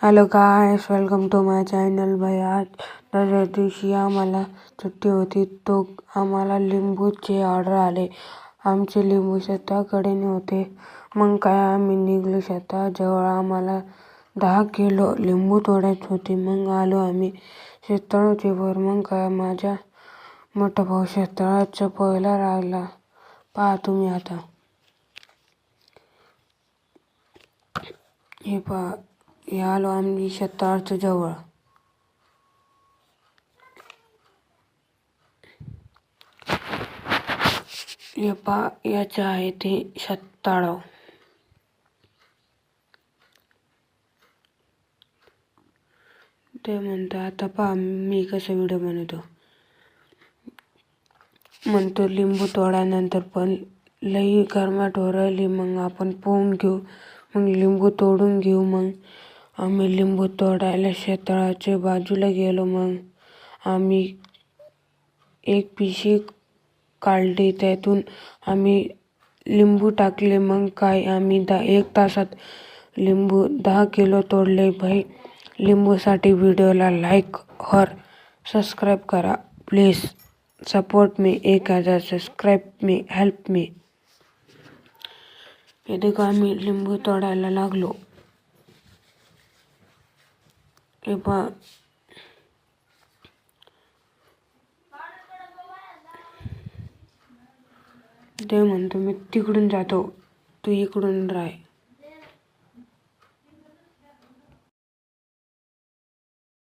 Hello guys welcome to my channel भाई आज दसऱ्या दिवशी आम्हाला सुट्टी होती तो आम्हाला लिंबूचे ऑर्डर आले. आमचे लिंबू शेताकडे नव्हते. मग काय आम्ही निघलो शेताजवळ आम्हाला दहा किलो लिंबू तोडायचे होते मग आलो आम्ही शेतळूचीवर मग काय माझ्या मोठा भाऊ शेतळाचा पहिला लागला पहा तुम्ही आता. हे पहा. हे आलो आम्ही शतार्थ जवळ. हे पहा आहे ते शत्ताळव ते म्हणतो आता पहा मी कसं व्हिडिओ बनवतो? म्हणतो लिंबू तोडानंतर पण लई गरमाट हो राहिली मग आपण पोहून घेऊ मग लिंबू तोडून घेऊ मग आम्ही लिंबू तोडायला शेताळाच्या बाजूला गेलो मग आम्ही एक पिशी काढली. त्यातून आम्ही लिंबू टाकले. मग काय आम्ही दहा एक तासात लिंबू दहा किलो तोडले. भाई लिंबूसाठी व्हिडिओला लाईक और सबस्क्राईब करा. प्लीज सपोर्ट मी एक हजार सबस्क्राईब मी हेल्प मी. हे देखो आम्ही लिंबू तोडायला लागलो. हे पहा ते म्हणतो मी तिकडून जातो तू इकडून राह.